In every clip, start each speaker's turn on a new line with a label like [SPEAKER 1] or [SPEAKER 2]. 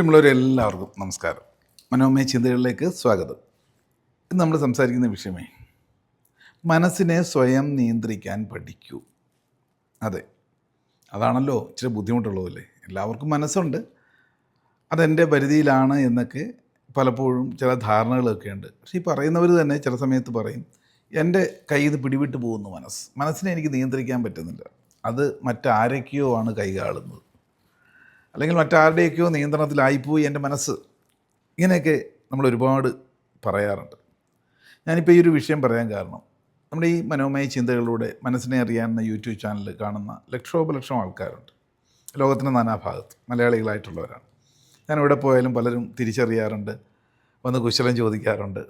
[SPEAKER 1] പ്രിയമുള്ളവരെല്ലാവർക്കും നമസ്കാരം. മനോമയ ചിന്തകളിലേക്ക് സ്വാഗതം. ഇന്ന് നമ്മൾ സംസാരിക്കുന്ന വിഷയമേ മനസ്സിനെ സ്വയം നിയന്ത്രിക്കാൻ പഠിക്കൂ. അതെ അതാണല്ലോ ഇച്ചിരി ബുദ്ധിമുട്ടുള്ളതല്ലേ? എല്ലാവർക്കും മനസ്സുണ്ട്. അതെന്റെ പരിധിയിലാണ് എന്നൊക്കെ പലപ്പോഴും ചില ധാരണകളൊക്കെ ഉണ്ട്. പക്ഷേ ഈ പറയുന്നവർ തന്നെ ചില സമയത്ത് പറയും എന്റെ കയ്യിൽ നിന്ന് പിടിവിട്ട് പോകുന്നു മനസ്സ്. മനസ്സിനെ എനിക്ക് നിയന്ത്രിക്കാൻ പറ്റുന്നില്ല. അത് മറ്റാരൊക്കെയോ ആണ് കൈകാളുന്നത് അല്ലെങ്കിൽ മറ്റാരുടെയൊക്കെയോ നിയന്ത്രണത്തിലായിപ്പോയി എന്റെ മനസ്സ്. ഇങ്ങനെയൊക്കെ നമ്മൾ ഒരുപാട് പറയാറുണ്ട്. ഞാനിപ്പോൾ ഈ ഒരു വിഷയം പറയാൻ കാരണം നമ്മുടെ ഈ മനോമയ ചിന്തകളിലൂടെ മനസ്സിനെ അറിയാവുന്ന യൂട്യൂബ് ചാനൽ കാണുന്ന ലക്ഷോപലക്ഷം ആൾക്കാരുണ്ട്. ലോകത്തിന്റെ നാനാഭാഗത്ത് മലയാളികളായിട്ടുള്ളവരാണ്. ഞാൻ എവിടെ പോയാലും പലരും തിരിച്ചറിയാറുണ്ട് വന്ന് കുശലം ചോദിക്കാറുണ്ട്.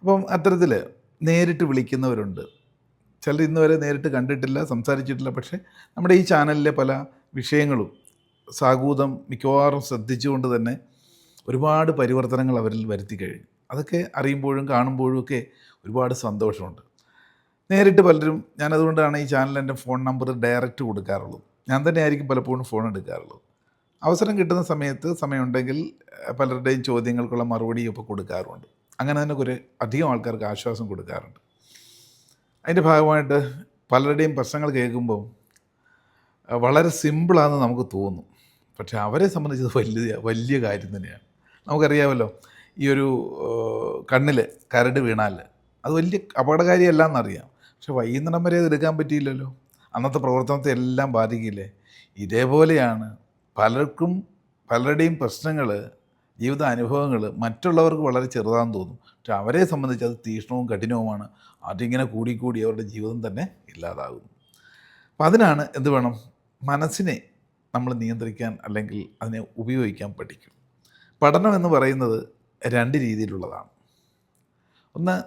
[SPEAKER 1] അപ്പം അത്തരത്തിൽ നേരിട്ട് വിളിക്കുന്നവരുണ്ട്. ചിലർ ഇന്നുവരെ നേരിട്ട് കണ്ടിട്ടില്ല സംസാരിച്ചിട്ടില്ല പക്ഷേ നമ്മുടെ ഈ ചാനലിലെ പല വിഷയങ്ങളും സാഗൂതം മിക്കവാറും ശ്രദ്ധിച്ചുകൊണ്ട് തന്നെ ഒരുപാട് പരിവർത്തനങ്ങൾ അവരിൽ വരുത്തി കഴിഞ്ഞു. അതൊക്കെ അറിയുമ്പോഴും കാണുമ്പോഴും ഒക്കെ ഒരുപാട് സന്തോഷമുണ്ട്. നേരിട്ട് പലരും ഞാനതുകൊണ്ടാണ് ഈ ചാനലിന്റെ ഫോൺ നമ്പർ ഡയറക്റ്റ് കൊടുക്കാറുള്ളത്. ഞാൻ തന്നെ ആയിരിക്കും പലപ്പോഴും ഫോൺ എടുക്കാറുള്ളത്. അവസരം കിട്ടുന്ന സമയത്ത് സമയമുണ്ടെങ്കിൽ പലരുടെയും ചോദ്യങ്ങൾക്കുള്ള മറുപടിയും മറുപടിയൊക്കെ കൊടുക്കാറുണ്ട്. അങ്ങനെ തന്നെ കുറേ അധികം ആൾക്കാർക്ക് ആശ്വാസം കൊടുക്കാറുണ്ട്. അതിന്റെ ഭാഗമായിട്ട് പലരുടെയും പ്രശ്നങ്ങൾ കേൾക്കുമ്പോൾ വളരെ സിമ്പിളാണെന്ന് നമുക്ക് തോന്നും. പക്ഷേ അവരെ സംബന്ധിച്ചത് വലിയ വലിയ കാര്യം തന്നെയാണ്. നമുക്കറിയാമല്ലോ ഈ ഒരു കണ്ണിൽ കരട് വീണാൽ അത് വലിയ അപകടകാരിയല്ല എന്നറിയാം പക്ഷെ വൈകുന്നേരം വരെ അത് എടുക്കാൻ പറ്റിയില്ലല്ലോ. അന്നത്തെ പ്രവർത്തനത്തെ എല്ലാം ബാധിക്കില്ലേ? ഇതേപോലെയാണ് പലർക്കും പലരുടെയും പ്രശ്നങ്ങൾ ജീവിത അനുഭവങ്ങൾ മറ്റുള്ളവർക്ക് വളരെ ചെറുതാണെന്ന് തോന്നും. പക്ഷെ അവരെ സംബന്ധിച്ച് അത് തീക്ഷ്ണവും കഠിനവുമാണ്. അതിങ്ങനെ കൂടിക്കൂടി അവരുടെ ജീവിതം തന്നെ ഇല്ലാതാകും അപ്പം അതിനാണ് എന്ത് വേണം? മനസ്സിനെ നമ്മൾ നിയന്ത്രിക്കാൻ അല്ലെങ്കിൽ അതിനെ ഉപയോഗിക്കാൻ പഠിക്കും. പഠനം എന്ന് പറയുന്നത് രണ്ട് രീതിയിലുള്ളതാണ്. ഒന്ന്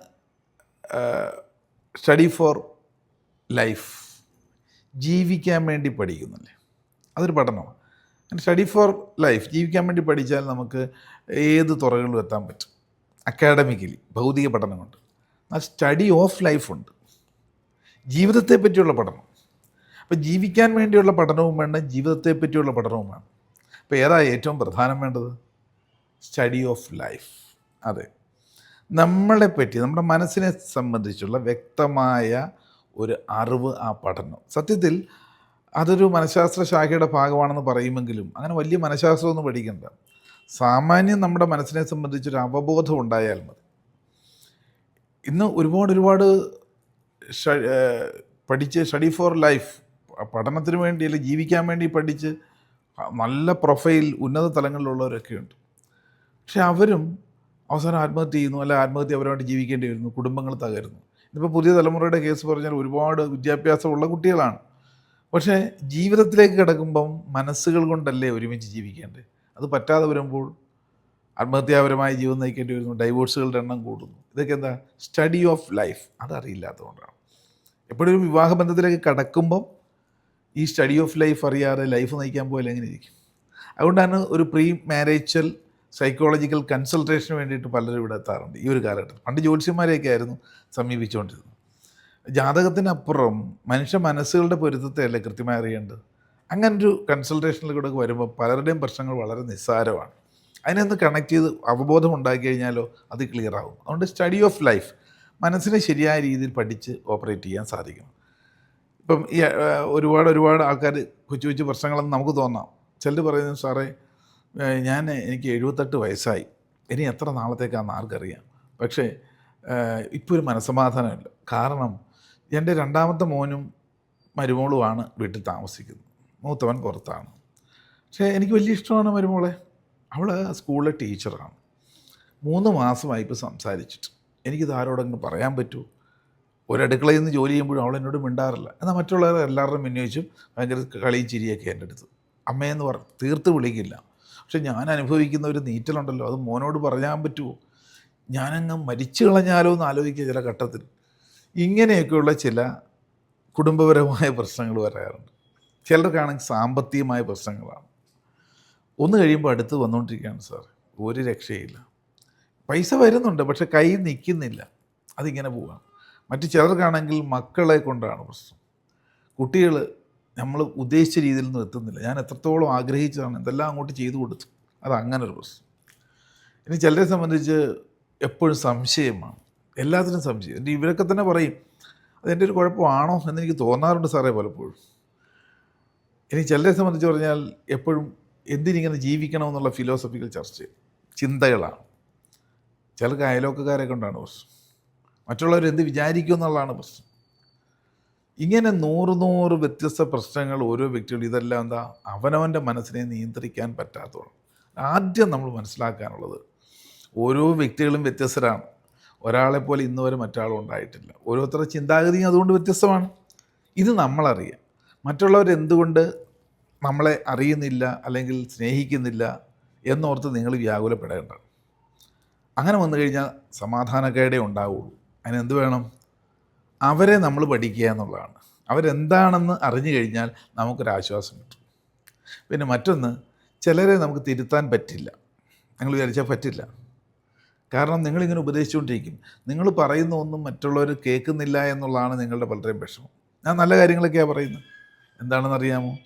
[SPEAKER 1] സ്റ്റഡി ഫോർ ലൈഫ് ജീവിക്കാൻ വേണ്ടി പഠിക്കുന്നില്ലേ? അതൊരു പഠനമാണ്. സ്റ്റഡി ഫോർ ലൈഫ് ജീവിക്കാൻ വേണ്ടി പഠിച്ചാൽ നമുക്ക് ഏത് തുറകളിലും എത്താൻ പറ്റും. അക്കാഡമിക്കലി ഭൗതിക പഠനമുണ്ട്. എന്നാൽ സ്റ്റഡി ഓഫ് ലൈഫുണ്ട് ജീവിതത്തെ പറ്റിയുള്ള പഠനം. അപ്പോൾ ജീവിക്കാൻ വേണ്ടിയുള്ള പഠനവും വേണം ജീവിതത്തെ പറ്റിയുള്ള പഠനവും വേണം. അപ്പോൾ ഏതാ ഏറ്റവും പ്രധാനം വേണ്ടത്? സ്റ്റഡി ഓഫ് ലൈഫ് അതെ. നമ്മളെ പറ്റി നമ്മുടെ മനസ്സിനെ സംബന്ധിച്ചുള്ള വ്യക്തമായ ഒരു അറിവ് ആ പഠനം. സത്യത്തിൽ അതൊരു മനഃശാസ്ത്ര ശാഖയുടെ ഭാഗമാണെന്ന് പറയുമെങ്കിലും അങ്ങനെ വലിയ മനഃശാസ്ത്രമൊന്നും പഠിക്കണ്ട. സാമാന്യം നമ്മുടെ മനസ്സിനെ സംബന്ധിച്ചൊരു അവബോധം ഉണ്ടായാൽ മതി. ഇന്ന് ഒരുപാട് ഒരുപാട് പഠിച്ച് സ്റ്റഡി ഫോർ ലൈഫ് പഠനത്തിന് വേണ്ടി അല്ലെങ്കിൽ ജീവിക്കാൻ വേണ്ടി പഠിച്ച് നല്ല പ്രൊഫൈൽ ഉന്നത തലങ്ങളിലുള്ളവരൊക്കെയുണ്ട് പക്ഷെ അവരും അവസാനം ആത്മഹത്യ ചെയ്യുന്നു അല്ല ആത്മഹത്യ അവരുമായിട്ട് ജീവിക്കേണ്ടി വരുന്നു കുടുംബങ്ങൾ തകരുന്നു. ഇതിപ്പോൾ പുതിയ തലമുറയുടെ കേസ് പറഞ്ഞാൽ ഒരുപാട് വിദ്യാഭ്യാസമുള്ള കുട്ടികളാണ്. പക്ഷേ ജീവിതത്തിലേക്ക് കിടക്കുമ്പം മനസ്സുകൾ കൊണ്ടല്ലേ ഒരുമിച്ച് ജീവിക്കേണ്ടത്? അത് പറ്റാതെ വരുമ്പോൾ ആത്മഹത്യാപരമായ ജീവിതം നയിക്കേണ്ടി വരുന്നു ഡൈവോഴ്സുകളുടെ എണ്ണം കൂടുന്നു. ഇതൊക്കെ എന്താ? Study of life. അതറിയില്ലാത്തതുകൊണ്ടാണ്. എപ്പോഴും ഒരു വിവാഹ ബന്ധത്തിലേക്ക് കടക്കുമ്പം ഈ സ്റ്റഡി ഓഫ് ലൈഫ് അറിയാതെ ലൈഫ് നയിക്കാൻ പോയാൽ എങ്ങനെ ഇരിക്കും? അതുകൊണ്ടാണ് ഒരു പ്രീ മാരേജൽ സൈക്കോളജിക്കൽ കൺസൾട്ടേഷന് വേണ്ടിയിട്ട് പലരും ഇവിടെ എത്താറുണ്ട് ഈ ഒരു കാലഘട്ടത്തിൽ. പണ്ട് ജ്യോത്സ്യന്മാരെയൊക്കെ ആയിരുന്നു സമീപിച്ചുകൊണ്ടിരുന്നത്. ജാതകത്തിനപ്പുറം മനുഷ്യ മനസ്സുകളുടെ പൊരുത്തത്തെ അല്ലേ കൃത്യമായി അറിയേണ്ടത്? അങ്ങനൊരു കൺസൾട്ടേഷനിലൂടെ വരുമ്പോൾ പലരുടെയും പ്രശ്നങ്ങൾ വളരെ നിസ്സാരമാണ്. അതിനൊന്ന് കണക്ട് ചെയ്ത് അവബോധം ഉണ്ടാക്കി കഴിഞ്ഞാലോ അത് ക്ലിയർ ആകും അതുകൊണ്ട് സ്റ്റഡി ഓഫ് ലൈഫ് മനസ്സിനെ ശരിയായ രീതിയിൽ പഠിച്ച് ഓപ്പറേറ്റ് ചെയ്യാൻ സാധിക്കണം. ഇപ്പം ഈ ഒരുപാട് ഒരുപാട് ആൾക്കാർ കൊച്ചു കൊച്ചു പ്രശ്നങ്ങളെന്ന് നമുക്ക് തോന്നാം. ചിലർ പറയുന്നു സാറേ ഞാൻ എനിക്ക് എഴുപത്തെട്ട് വയസ്സായി. ഇനി എത്ര നാളത്തേക്കാണെന്ന് ആർക്കറിയാം? പക്ഷേ ഇപ്പോൾ ഒരു മനസ്സമാധാനമില്ല. കാരണം എന്റെ രണ്ടാമത്തെ മോനും മരുമോളുമാണ് വീട്ടിൽ താമസിക്കുന്നത്. മൂത്തവൻ പുറത്താണ്. പക്ഷേ എനിക്ക് വലിയ ഇഷ്ടമാണ് മരുമോളെ. അവൾ സ്കൂളിലെ ടീച്ചറാണ്. മൂന്ന് മാസമായി ഇപ്പോൾ സംസാരിച്ചിട്ട്. എനിക്കിത് ആരോടെങ്കിലും പറയാൻ പറ്റുമോ? ഒരടുക്കളയിൽ നിന്ന് ജോലി ചെയ്യുമ്പോഴും അവൾ എന്നോട് മിണ്ടാറില്ല. എന്നാൽ മറ്റുള്ളവർ എല്ലാവരുടെയും മുന്നേച്ചും ഭയങ്കര കളിയും ചിരിയൊക്കെ എന്റെ അടുത്ത്. അമ്മയെന്ന് പറ തീർത്ത് വിളിക്കില്ല. പക്ഷെ ഞാൻ അനുഭവിക്കുന്ന ഒരു നീറ്റലുണ്ടല്ലോ അത് മോനോട് പറയാൻ പറ്റുമോ? ഞാനങ്ങ് മരിച്ചു കളഞ്ഞാലോ എന്ന് ആലോചിക്കുക ചില ഘട്ടത്തിൽ. ഇങ്ങനെയൊക്കെയുള്ള ചില കുടുംബപരമായ പ്രശ്നങ്ങൾ വരാറുണ്ട് ചിലർക്കാണെങ്കിൽ സാമ്പത്തികമായ പ്രശ്നങ്ങളാണ്. ഒന്ന് കഴിയുമ്പോൾ അടുത്ത് വന്നുകൊണ്ടിരിക്കുകയാണ് സാർ. ഒരു രക്ഷയില്ല. പൈസ വരുന്നുണ്ട് പക്ഷെ കൈ നിൽക്കുന്നില്ല. അതിങ്ങനെ പോവാം മറ്റു ചിലർക്കാണെങ്കിൽ മക്കളെ കൊണ്ടാണ് പ്രശ്നം. കുട്ടികൾ നമ്മൾ ഉദ്ദേശിച്ച രീതിയിൽ നിന്നും എത്തുന്നില്ല. ഞാൻ എത്രത്തോളം ആഗ്രഹിച്ചതാണ് എന്തെല്ലാം അങ്ങോട്ട് ചെയ്തു കൊടുത്തു അത് അങ്ങനെ ഒരു പ്രശ്നം. ഇനി ചിലരെ സംബന്ധിച്ച് എപ്പോഴും സംശയമാണ്. എല്ലാത്തിനും സംശയം. എന്റെ ഇവരൊക്കെ തന്നെ പറയും അതെന്റെ ഒരു കുഴപ്പമാണോ? എന്നെനിക്ക് തോന്നാറുണ്ട് സാറേ പലപ്പോഴും. ഇനി ചിലരെ സംബന്ധിച്ച് പറഞ്ഞാൽ എപ്പോഴും എന്തിനിങ്ങനെ ജീവിക്കണമെന്നുള്ള ഫിലോസഫിക്കൽ ചർച്ച ചിന്തകളാണ്. ചിലർക്ക് അയലോക്കക്കാരെ കൊണ്ടാണ് പ്രശ്നം. മറ്റുള്ളവർ എന്ത് വിചാരിക്കും എന്നുള്ളതാണ് പ്രശ്നം. ഇങ്ങനെ നൂറ് നൂറ് വ്യത്യസ്ത പ്രശ്നങ്ങൾ ഓരോ വ്യക്തികളും ഇതെല്ലാം എന്താ അവനവന്റെ മനസ്സിനെ നിയന്ത്രിക്കാൻ പറ്റാത്തതാണ്. ആദ്യം നമ്മൾ മനസ്സിലാക്കാനുള്ളത് ഓരോ വ്യക്തികളും വ്യത്യസ്തരാണ്. ഒരാളെപ്പോലെ ഇന്ന് വരെ മറ്റാളും ഉണ്ടായിട്ടില്ല. ഓരോരുത്തരുടെ ചിന്താഗതിയും അതുകൊണ്ട് വ്യത്യസ്തമാണ്. ഇത് നമ്മളറിയാം. മറ്റുള്ളവർ എന്തുകൊണ്ട് നമ്മളെ അറിയുന്നില്ല അല്ലെങ്കിൽ സ്നേഹിക്കുന്നില്ല എന്നോർത്ത് നിങ്ങൾ വ്യാകുലപ്പെടേണ്ട അങ്ങനെ വന്നു കഴിഞ്ഞാൽ സമാധാനക്കേടേ ഉണ്ടാവുള്ളൂ. അതിനെന്ത് വേണം? അവരെ നമ്മൾ പഠിക്കുക എന്നുള്ളതാണ്. അവരെന്താണെന്ന് അറിഞ്ഞു കഴിഞ്ഞാൽ നമുക്കൊരാശ്വാസം കിട്ടും. പിന്നെ മറ്റൊന്ന് ചിലരെ നമുക്ക് തിരുത്താൻ പറ്റില്ല. നിങ്ങൾ വിചാരിച്ചാൽ പറ്റില്ല. കാരണം നിങ്ങളിങ്ങനെ ഉപദേശിച്ചുകൊണ്ടിരിക്കും. നിങ്ങൾ പറയുന്ന ഒന്നും മറ്റുള്ളവർ കേൾക്കുന്നില്ല എന്നുള്ളതാണ് നിങ്ങളുടെ പലരെയും വിഷമം. ഞാൻ നല്ല കാര്യങ്ങളൊക്കെയാണ് പറയുന്നത്. എന്താണെന്നറിയാമോ?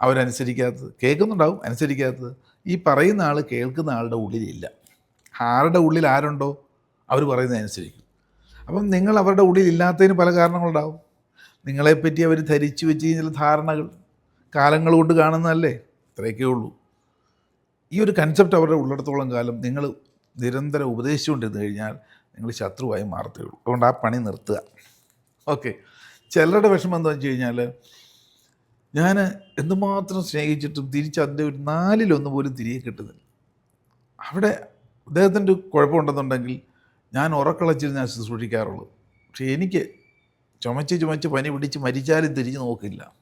[SPEAKER 1] അവരനുസരിക്കാത്തത്. കേൾക്കുന്നുണ്ടാവും അനുസരിക്കാത്തത്. ഈ പറയുന്ന ആൾ കേൾക്കുന്ന ആളുടെ ഉള്ളിലില്ല. ആരുടെ ഉള്ളിൽ ആരുണ്ടോ? അവർ പറയുന്നത് അനുസരിക്കും. അപ്പം നിങ്ങൾ അവരുടെ ഉള്ളിൽ ഇല്ലാത്തതിന് പല കാരണങ്ങളുണ്ടാവും. നിങ്ങളെപ്പറ്റി അവർ ധരിച്ചു വെച്ച് ചില ധാരണകൾ കാലങ്ങൾ കൊണ്ട് കാണുന്നതല്ലേ? ഇത്രയൊക്കെ ഉള്ളൂ. ഈ ഒരു കൺസെപ്റ്റ് അവരുടെ ഉള്ളിടത്തോളം കാലം നിങ്ങൾ നിരന്തരം ഉപദേശിച്ചുകൊണ്ടിരുന്നു കഴിഞ്ഞാൽ നിങ്ങൾ ശത്രുവായി മാറത്തേ ഉള്ളൂ. അതുകൊണ്ട് ആ പണി നിർത്തുക. ഓക്കെ ചിലരുടെ വിഷമം എന്താണെന്ന് വെച്ച് കഴിഞ്ഞാൽ ഞാൻ എന്തുമാത്രം സ്നേഹിച്ചിട്ടും തിരിച്ച് അതിന്റെ ഒരു നാലിലൊന്ന് പോലും തിരികെ കിട്ടുന്നില്ല. അവിടെ അദ്ദേഹത്തിന്റെ കുഴപ്പമുണ്ടെന്നുണ്ടെങ്കിൽ ഞാൻ ഉറക്കളച്ചിരുന്ന് ഞാൻ ശുശ്രൂഷിക്കാറുള്ളൂ പക്ഷേ എനിക്ക് ചുമച്ച് ചുമച്ച് പനി പിടിച്ച് മരിച്ചാലും തിരിഞ്ഞ് നോക്കില്ല.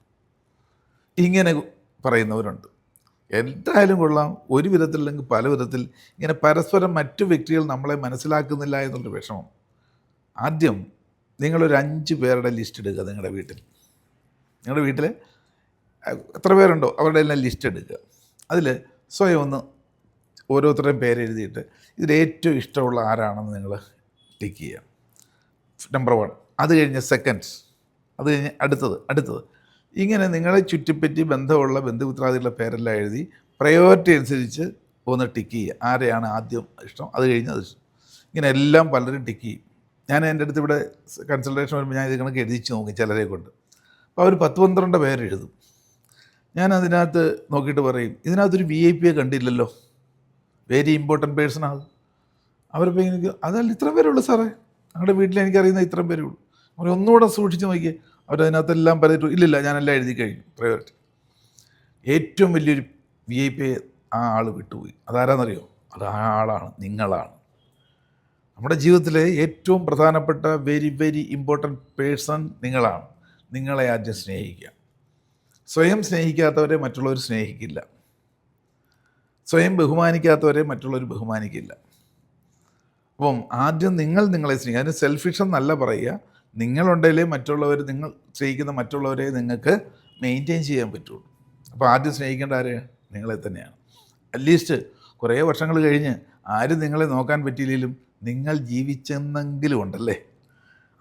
[SPEAKER 1] ഇങ്ങനെ പറയുന്നവരുണ്ട്. എന്തായാലും കൊള്ളാം. ഒരു വിധത്തിലല്ലെങ്കിൽ പല വിധത്തിൽ ഇങ്ങനെ പരസ്പരം മറ്റു വ്യക്തികൾ നമ്മളെ മനസ്സിലാക്കുന്നില്ല എന്നുള്ളൊരു വിഷമം. ആദ്യം നിങ്ങളൊരു അഞ്ച് പേരുടെ ലിസ്റ്റ് എടുക്കുക നിങ്ങളുടെ വീട്ടിൽ. നിങ്ങളുടെ വീട്ടിൽ എത്ര പേരുണ്ടോ അവരുടെ എല്ലാം ലിസ്റ്റ് എടുക്കുക. അതിൽ സ്വയം ഒന്ന് ഓരോരുത്തരുടെയും പേര് എഴുതിയിട്ട് ഇതിൽ ഏറ്റവും ഇഷ്ടമുള്ള ആരാണെന്ന് നിങ്ങൾ ടിക്ക് ചെയ്യുക നമ്പർ വൺ അത് കഴിഞ്ഞ് സെക്കൻഡ്സ് അത് കഴിഞ്ഞ് അടുത്തത് അടുത്തത്. ഇങ്ങനെ നിങ്ങളെ ചുറ്റിപ്പറ്റി ബന്ധമുള്ള ബന്ധുപുത്രാദികളുടെ പേരെല്ലാം എഴുതി പ്രയോറിറ്റി അനുസരിച്ച് ഒന്ന് ടിക്ക് ചെയ്യുക. ആരെയാണ് ആദ്യം ഇഷ്ടം? അത് കഴിഞ്ഞ് അത് ഇങ്ങനെ എല്ലാം പലരും ടിക്ക് ചെയ്യും. ഞാൻ എന്റെ അടുത്ത് ഇവിടെ കൺസൾട്ടേഷൻ വരുമ്പോൾ ഞാൻ ഇത് കണക്ക് എഴുതിച്ച് നോക്കി ചിലരെ കൊണ്ട്. അപ്പോൾ അവർ പത്ത് പന്ത്രണ്ട് പേരെഴുതും ഞാൻ അതിനകത്ത് നോക്കിയിട്ട് പറയും ഇതിനകത്തൊരു വി ഐ പിയെ കണ്ടില്ലല്ലോ. വെരി ഇമ്പോർട്ടന്റ് ആണ് അവരിപ്പോൾ എനിക്ക് അതല്ല ഇത്ര പേരുള്ളൂ സാറേ. ഞങ്ങളുടെ വീട്ടിൽ എനിക്കറിയുന്ന ഇത്രയും പേരേ ഉള്ളൂ അവർ ഒന്നുകൂടെ സൂക്ഷിച്ച് നോക്കിയേ അവരതിനകത്തെല്ലാം പറഞ്ഞിട്ട് ഇല്ലില്ല ഞാനെല്ലാം എഴുതി കഴിഞ്ഞു. പ്രയോറിറ്റി ഏറ്റവും വലിയൊരു വി ഐ പി ആ ആൾ വിട്ടുപോയി. അതാരാന്നറിയോ? അത് ആ ആളാണ് നിങ്ങളാണ്. നമ്മുടെ ജീവിതത്തിലെ ഏറ്റവും പ്രധാനപ്പെട്ട വെരി വെരി ഇമ്പോർട്ടന്റ് പേഴ്സൺ നിങ്ങളാണ്. നിങ്ങളെ ആദ്യം സ്നേഹിക്കുക. സ്വയം സ്നേഹിക്കാത്തവരെ മറ്റുള്ളവർ സ്നേഹിക്കില്ല. സ്വയം ബഹുമാനിക്കാത്തവരെ മറ്റുള്ളവർ ബഹുമാനിക്കില്ല. അപ്പം ആദ്യം നിങ്ങൾ നിങ്ങളെ സ്നേഹിക്കുക. അതിന് സെൽഫിഷ് എന്നല്ല പറയുക. നിങ്ങളുണ്ടെങ്കിലേ മറ്റുള്ളവർ നിങ്ങൾ സ്നേഹിക്കുന്ന മറ്റുള്ളവരെ നിങ്ങൾക്ക് മെയിന്റെയിൻ ചെയ്യാൻ പറ്റുള്ളൂ. അപ്പോൾ ആദ്യം സ്നേഹിക്കേണ്ട ആര്? നിങ്ങളെ തന്നെയാണ്. അറ്റ്ലീസ്റ്റ് കുറേ വർഷങ്ങൾ കഴിഞ്ഞ് ആരും നിങ്ങളെ നോക്കാൻ പറ്റിയില്ലെങ്കിലും നിങ്ങൾ ജീവിച്ചെന്നെങ്കിലും ഉണ്ടല്ലേ?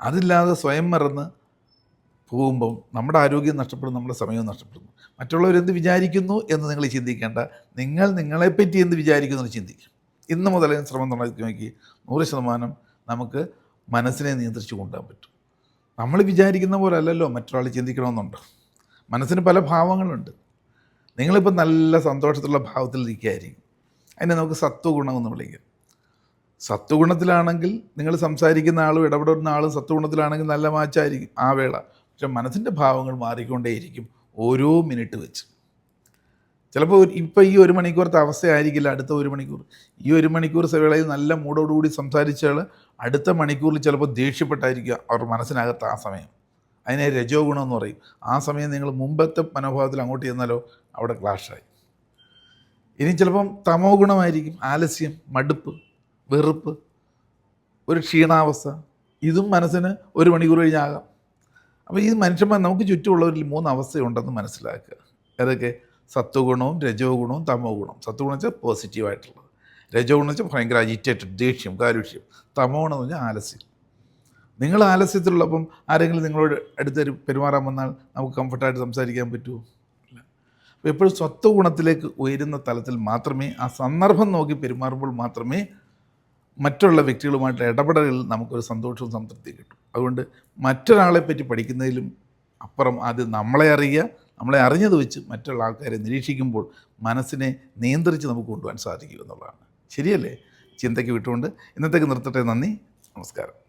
[SPEAKER 1] അതില്ലാതെ സ്വയം മറന്ന് പോകുമ്പം നമ്മുടെ ആരോഗ്യം നഷ്ടപ്പെടും നമ്മുടെ സമയവും നഷ്ടപ്പെടുന്നു മറ്റുള്ളവരെന്ത് വിചാരിക്കുന്നു എന്ന് നിങ്ങൾ ചിന്തിക്കേണ്ട. നിങ്ങൾ നിങ്ങളെപ്പറ്റി എന്ത് വിചാരിക്കുന്നു എന്ന് ചിന്തിക്കും. ഇന്ന് മുതൽ ശ്രമം തുടങ്ങി നോക്കി നൂറ് ശതമാനം നമുക്ക് മനസ്സിനെ നിയന്ത്രിച്ച് കൊണ്ടുപോകാൻ പറ്റും. നമ്മൾ വിചാരിക്കുന്ന പോലെ അല്ലല്ലോ മറ്റൊരാൾ ചിന്തിക്കണമെന്നുണ്ട്. മനസ്സിന് പല ഭാവങ്ങളുണ്ട്. നിങ്ങളിപ്പോൾ നല്ല സന്തോഷത്തിലുള്ള ഭാവത്തിൽ ഇരിക്കുകയായിരിക്കും. അതിനെ നമുക്ക് സത്വഗുണമെന്ന് വിളിക്കാം. സത്വഗുണത്തിലാണെങ്കിൽ നിങ്ങൾ സംസാരിക്കുന്ന ആളും ഇടപെടുന്ന ആളും സത്വഗുണത്തിലാണെങ്കിൽ നല്ല മാച്ചായിരിക്കും ആ വേള. പക്ഷെ മനസ്സിന്റെ ഭാവങ്ങൾ മാറിക്കൊണ്ടേയിരിക്കും ഓരോ മിനിറ്റ് വെച്ച്. ചിലപ്പോൾ ഇപ്പോൾ ഈ ഒരു മണിക്കൂറത്തെ അവസ്ഥയായിരിക്കില്ല അടുത്ത ഒരു മണിക്കൂർ. ഈ ഒരു മണിക്കൂർ വേളയിൽ നല്ല മൂടോടുകൂടി സംസാരിച്ചാൽ അടുത്ത മണിക്കൂറിൽ ചിലപ്പോൾ ദേഷ്യപ്പെട്ടായിരിക്കുക അവർ മനസ്സിനകത്ത് ആ സമയം. അതിനെ രജോ ഗുണം എന്ന് പറയും. ആ സമയം നിങ്ങൾ മുമ്പത്തെ മനോഭാവത്തിൽ അങ്ങോട്ട് ചെന്നാലോ അവിടെ ക്ലാഷായി. ഇനി ചിലപ്പം തമോ ഗുണമായിരിക്കും. ആലസ്യം മടുപ്പ് വെറുപ്പ് ഒരു ക്ഷീണാവസ്ഥ. ഇതും മനസ്സിന് ഒരു മണിക്കൂർ കഴിഞ്ഞാകാം. അപ്പോൾ ഈ മനുഷ്യന്മാർ നമുക്ക് ചുറ്റുമുള്ളവരിൽ മൂന്ന് അവസ്ഥയുണ്ടെന്ന് മനസ്സിലാക്കുക. ഏതൊക്കെ? സത്വഗുണവും രജോ ഗുണവും തമോ ഗുണവും സത്വഗുണം വെച്ചാൽ പോസിറ്റീവായിട്ടുള്ളത് രജോ ഗുണം വെച്ചാൽ ഭയങ്കര അജിറ്റേറ്റഡ് ദേഷ്യം കാരുഷ്യം തമോ ഗുണം എന്ന് പറഞ്ഞാൽ ആലസ്യം. നിങ്ങൾ ആലസ്യത്തിലുള്ളപ്പം ആരെങ്കിലും നിങ്ങളോട് അടുത്തൊരു പെരുമാറാൻ വന്നാൽ നമുക്ക് കംഫർട്ടായിട്ട് സംസാരിക്കാൻ പറ്റുമോ? ഇല്ല. അപ്പോൾ എപ്പോഴും സ്വത്വ ഗുണത്തിലേക്ക് ഉയരുന്ന തലത്തിൽ മാത്രമേ ആ സന്ദർഭം നോക്കി പെരുമാറുമ്പോൾ മാത്രമേ മറ്റുള്ള വ്യക്തികളുമായിട്ട് ഇടപെടലിൽ നമുക്കൊരു സന്തോഷവും സംതൃപ്തിയും കിട്ടും. അതുകൊണ്ട് മറ്റൊരാളെ പറ്റി പഠിക്കുന്നതിലും അപ്പുറം ആദ്യം നമ്മളെ അറിയുക നമ്മളെ അറിഞ്ഞത് വെച്ച് മറ്റുള്ള ആൾക്കാരെ നിരീക്ഷിക്കുമ്പോൾ മനസ്സിനെ നിയന്ത്രിച്ച് നമുക്ക് കൊണ്ടുപോകാൻ സാധിക്കും എന്നുള്ളതാണ്. ശരിയല്ലേ? ചിന്തയ്ക്ക് വിട്ടുകൊണ്ട് ഇന്നത്തേക്ക് നിർത്തട്ടെ. നന്ദി. നമസ്കാരം.